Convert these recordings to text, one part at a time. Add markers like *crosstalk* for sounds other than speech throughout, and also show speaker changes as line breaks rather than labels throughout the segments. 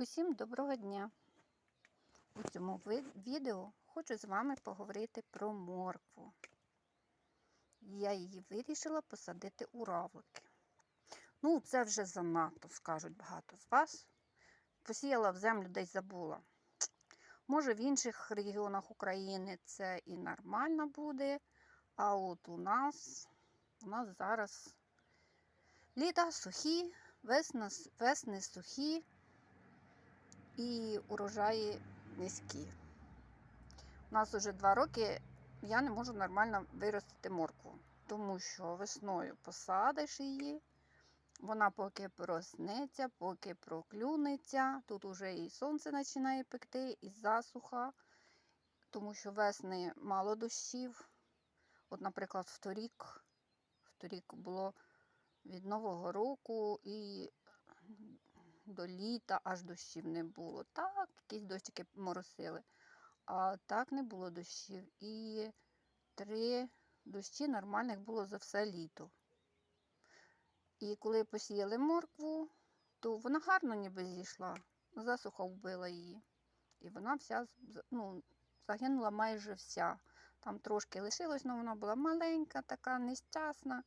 Усім доброго дня! У цьому відео хочу з вами поговорити про моркву. Я її вирішила посадити у равлики. Ну, це вже занадто, скажуть багато з вас. Посіяла в землю десь забула. Може, в інших регіонах України це і нормально буде, а от у нас, у нас зараз літа сухі, весни сухі і урожаї низькі. У нас вже два роки я не можу нормально виростити моркву, тому що весною посадиш її, вона поки проснеться, поки проклюнеться. Тут уже і сонце починає пекти, і засуха, тому що весни мало дощів. От, наприклад, вторік, вторік було від Нового року і до літа аж дощів не було. Так, якісь дощики моросили, а так не було дощів. І три дощі нормальних було за все літо. І коли посіяли моркву, то вона гарно ніби зійшла, засуха вбила її. І вона вся ну, загинула майже вся. Там трошки лишилось, але вона була маленька, така нещасна.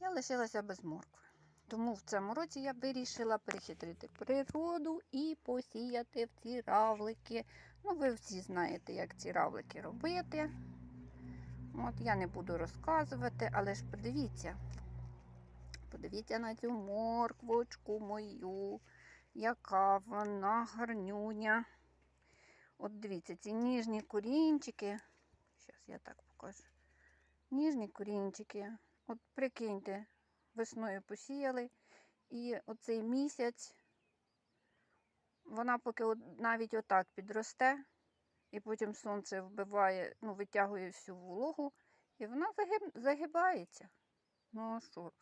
Я лишилася без моркви. Тому в цьому році я вирішила перехитрити природу і посіяти в ці равлики. Ну, ви всі знаєте, як ці равлики робити. От я не буду розказувати, але ж подивіться. Подивіться на цю морквочку мою, яка вона гарнюня. От дивіться, ці ніжні корінчики. Зараз я так покажу. Ніжні корінчики. От прикиньте, весною посіяли. І оцей місяць вона поки навіть отак підросте, і потім сонце вбиває, ну, витягує всю вологу, і вона загиб, загибається. Ну що?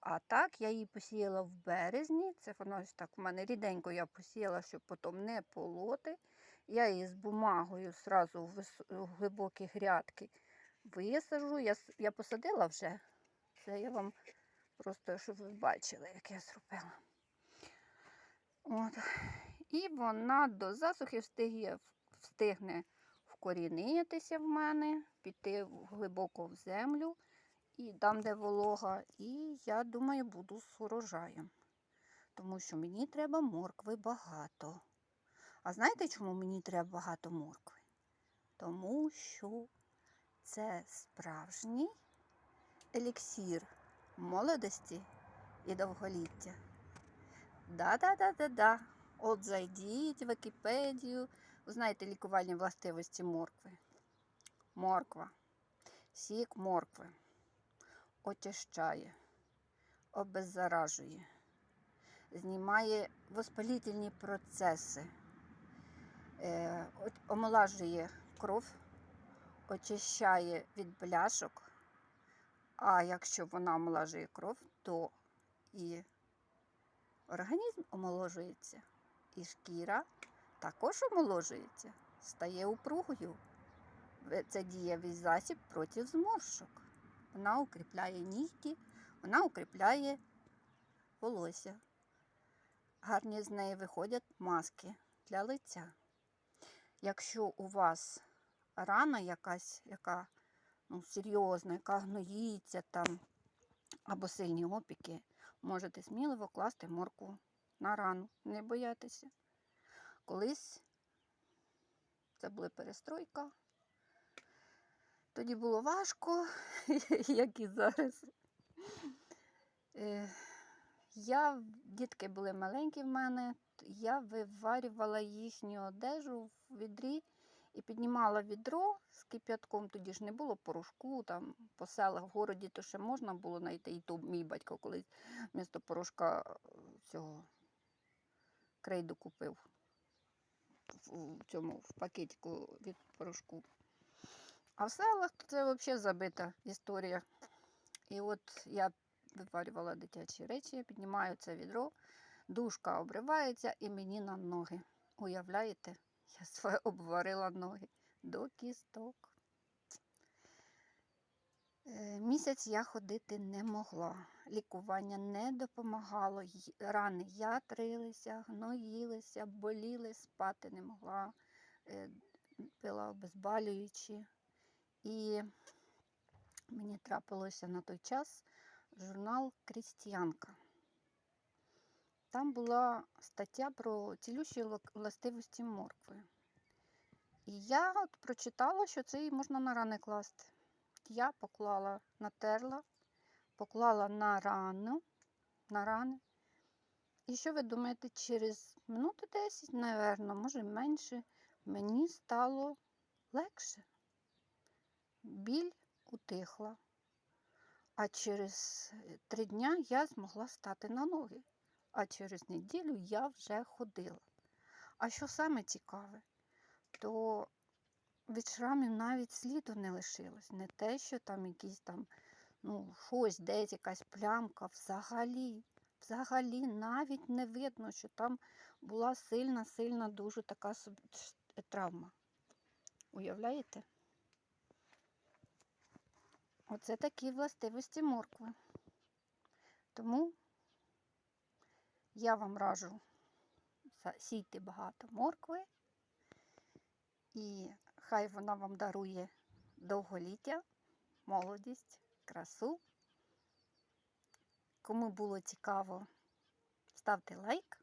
А так я її посіяла в березні. Це воно ось так в мене ріденько я посіяла, щоб потім не полоти. Я її з бумагою сразу в глибокі грядки висажу. Я, я посадила вже. Це я вам просто, щоб ви бачили, як я зробила. От. І вона до засухи встигне, встигне вкорінитися в мене, піти глибоко в землю і там, де волога. І я думаю, буду з урожаєм. Тому що мені треба моркви багато. А знаєте, чому мені треба багато моркви? Тому що це справжній еліксір молодості і довголіття. Да-да-да-да-да. От зайдіть в Вікіпедію. Знаєте лікувальні властивості моркви. Морква. Сік моркви. Очищає, обеззаражує, знімає воспалітельні процеси, е, омолажує кров, очищає від бляшок. А якщо вона омолажує кров, то і організм омоложується, і шкіра також омоложується, стає упругою. Це дієвий засіб проти зморшок. Вона укріпляє нігті, вона укріпляє волосся. Гарні з неї виходять маски для лиця. Якщо у вас рана якась, яка ну, серйозна, яка гноїться там, або сильні опіки, можете сміливо класти морку на рану, не боятися. Колись це була перестройка. Тоді було важко, *laughs* як і зараз. Е, Я, дітки були маленькі в мене, я виварювала їхню одежу в відрі і піднімала відро з кип'ятком. Тоді ж не було порошку, там по селах в городі то ще можна було знайти. І то мій батько колись вмісто порошка е, цього крейду купив в, цьому в пакетику від порошку. А в селах то це взагалі забита історія. І от я виварювала дитячі речі, піднімаю це відро, дужка обривається і мені на ноги. Уявляєте, я своє обварила ноги до кісток. Е, Місяць я ходити не могла. Лікування не допомагало. Рани ятрилися, гноїлися, боліли, спати не могла, е, пила обезболюючі. І мені трапилося на той час журнал Крістіанка. Там була стаття про цілющі властивості моркви. І я от прочитала, що це її можна на рани класти. Я поклала, натерла, поклала на рану, на рани. І що ви думаєте, через минути 10, напевно, може менше, мені стало легше. Біль утихла. А через три дня я змогла стати на ноги. А через неділю я вже ходила. А що саме цікаве, то від шрамів навіть сліду не лишилось. Не те, що там якісь там, ну, щось, десь якась плямка. Взагалі, взагалі навіть не видно, що там була сильна, сильна, дуже така собі травма. Уявляєте? Оце такі властивості моркви. Тому я вам раджу сійте багато моркви, і хай вона вам дарує довголіття, молодість, красу. Кому було цікаво, ставте лайк,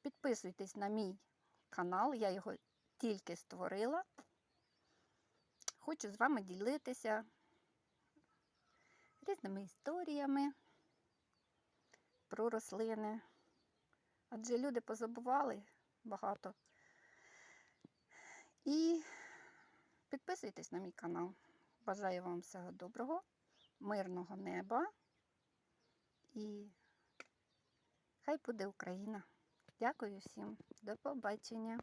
підписуйтесь на мій канал, я його тільки створила. Хочу з вами ділитися різними історіями про рослини. Адже люди позабували багато. І підписуйтесь на мій канал. Бажаю вам всього доброго, мирного неба і хай буде Україна. Дякую всім. До побачення.